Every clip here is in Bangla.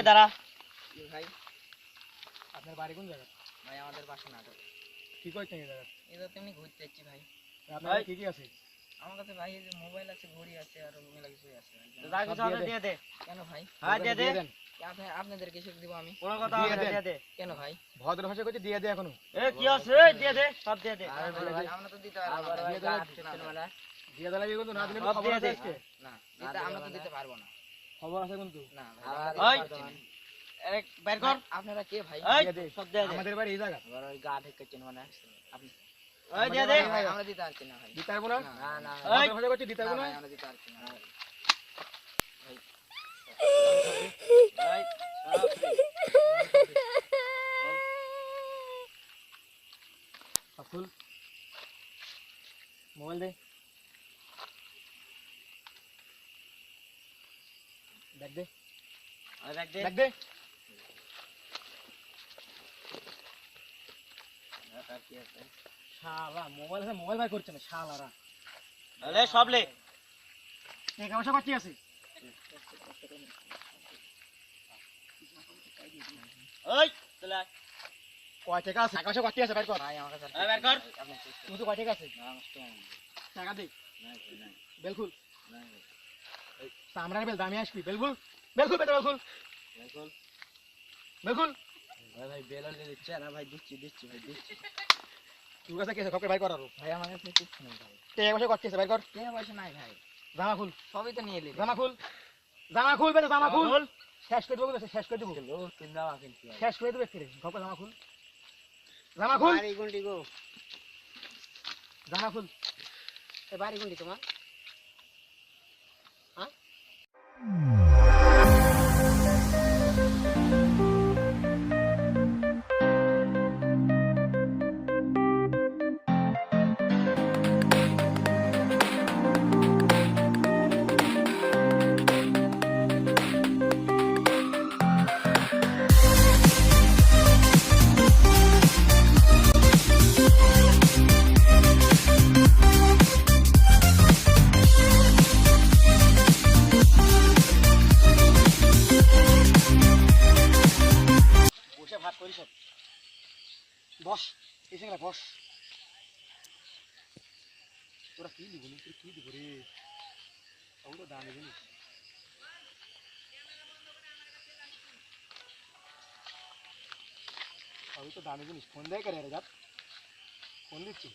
ওই দাঁড়া। ভাই? আপনার বাড়ি কোন জায়গা ভাই আমাদের বাসা নাটক। কি করছেন এই জায়গা এটা তেমনি ঘুরতে যাচ্ছি ভাই। আপনার ভাই। কি কি আছে? আমার কাছে ভাই এই যে মোবাইল আছে ঘড়ি আছে আর মেলা কিছুই আছে। ভাই। যা কিছু আছে দিয়ে দে। কেন ভাই? হ্যাঁ দিয়ে দে। আপনাদের কিছু দিব আমি? কোনো কথা দিয়ে দে। কেন ভাই? ভদ্র ভাষা করছে দিয়ে দে এখনও। এ কি আছে? দিয়ে দে। সব দিয়ে দে। ভাই, আমরা তো দিতে পারব না। দিয়ে ভাই। না, না, দিয়ে দিলে কিন্তু না দিলে খবর আছে না দিতে আমরা তো দিতে পারব না। খবর আছে কিন্তু। না বের কর। আপনারা কে ভাই। সব দিয়ে আমাদের বাড়ি এই জায়গা। আবার ওই গা ঢেকেছেন মানে আপনি ওই দে। আমরা দিতে পারছি না ভাই। দিতে পারব না? দিতে পারব না? ভাই, আমরা দিতে পারছি না এই, সব দে। সব খুল মোবাইল দে দেখ দে দেখ দে দেখ দে শালা মোবাইল মোবাইল ভাই করছে না শালারা। আরে সব লে। টাকা পয়সা পাচ্ছি আছে। ওই চলে আয়। কয় টাকা আছে? টাকা পয়সা আছে বাইর কর। ভাই আমার কাছে বের কর। আপনি তো কয় টাকা আছে? না টাকা দে। নাই নাই। বেলকুল নাই। সামরার বেল দামি আসবি বেলকুল বেলকুল বেটা বেলকুল বিলকুল বেলকুল ভাই ভাই বেলন দিয়ে দিচ্ছে না ভাই দিচ্ছি দিচ্ছি ভাই দিচ্ছি। তোর কাছে কেসে খপকে বাইর করারো ভাই আমার কাছে কিছু নেই ভাই। টাকা পয়সা করছি আছে বাইর কর। টাকা পয়সা নাই ভাই? জামা খুল সবই তো নিয়ে এলি। জামা খুল জামা খুল বেটা জামা খুল। শেষ করে দেবো শেষ করে দেবো। ও তিন দাও কিনছি শেষ করে দেবো ফিরে খপকে জামা খুল জামা খুল বাড়ি গুন্ডি গো? জামা খুল এ বাড়ি গুন্ডি তোমার? বসে ভাত করিস বস এসে গেলে বস তোরা কি দিব তোরা কি দিব রে ওগুলো দামি জিনিস সবই তো দামি জিনিস ফোন দেয় করে রে যাত ফোন দিচ্ছি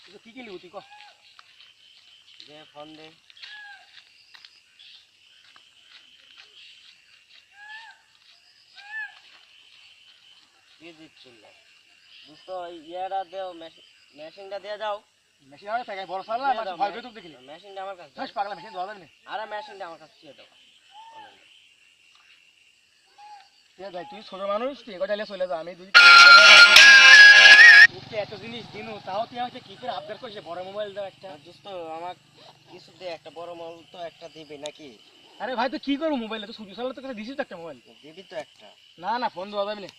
তুই তো কি কি নিবি তুই কহ দে ফোন দে কি দিচ্ছিল। ইয়েটা দেও মেশিনটা দিয়ে যাও মেশিন আমার থাকে বড় সাল না ভয় পেয়ে দেখিনি মেশিনটা আমার কাছে দাও। পাগলা মেশিন দেওয়া না। আরে মেশিনটা আমার কাছে দিয়ে দাও। ঠিক তুই ছোট মানুষ তুই এগোটা চলে যা আমি দুই এত জিনিস দিনু তাও তুই আমাকে কি করে করিস বড় মোবাইল দাও একটা? আর দোস্ত আমার কিছু দে একটা বড় মাল তো একটা দিবি নাকি? আরে ভাই তুই কি করব মোবাইলে দিছিস তো একটা মোবাইল দিবি তো একটা। না না ফোন দেওয়া যাবে না।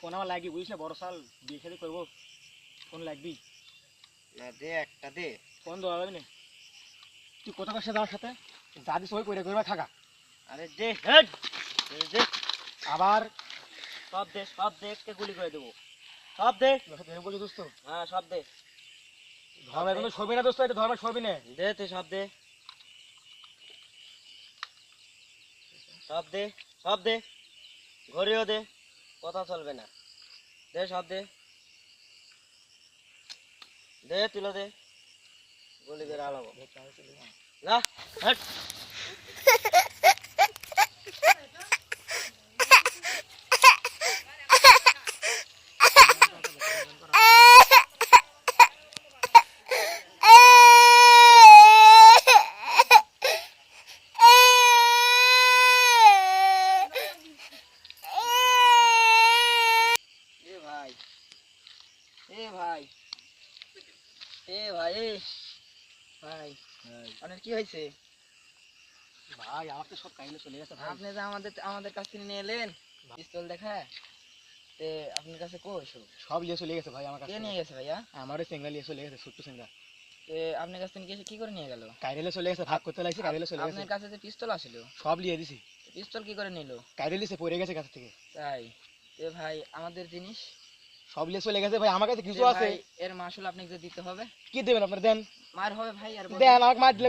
ফোন আমার লাগবে বুঝিস না বড় সাল বিয়ে খেতে করব। ফোন লাগবি? না দে একটা দে। ফোন দেওয়া যাবে না? তুই কোথা কাছে যাওয়ার সাথে? যা দিস ওই করে করবে থাকা। আরে দে। হেড! দে আবার? সব দে সব দে একটা গুলি করে দেবো। সব দে। বলছি দোস্ত। হ্যাঁ সব দে। ধর্মের কোনো ছবি না দোস্ত এটা ধর্মের ছবি না। দে তুই সব দে। সব দে সব দে। ঘরেও দে। কথা চলবে না। দে সব দে। দে তুলো দে। গুলি করে আলাবো না হট এ ভাই এ ভাই এ ভাই ভাই আপনার কি হয়েছে? ভাই আমার তো সব কাহিনী চলে গেছে আপনি যে আমাদের আমাদের কাছ থেকে নিয়ে এলেন পিস্তল দেখা তে আপনার কাছে কই সব সব চলে গেছে ভাই আমার কাছে। নিয়ে গেছে ভাইয়া? আমারও সিঙ্গা লিয়ে চলে গেছে ছোট্ট সিঙ্গা তে আপনার কাছ থেকে কি করে নিয়ে গেল? কাইরেলে চলে গেছে ভাগ করতে লাগছে কাইরেলে চলে গেছে। আপনার কাছে যে পিস্তল আসিল সব লিয়ে দিছি। পিস্তল কি করে নিল? কাইরে লিসে পড়ে গেছে কাছ থেকে। তাই তে ভাই আমাদের জিনিস সব লিয়ে চলে গেছে ভাই আমার কাছে কিছু আছে। এর মাসুল আপনাকে দিতে হবে। কি দেবেন আপনার? দেন। মার হবে ভাই আর দেন আমাকে মার দিলে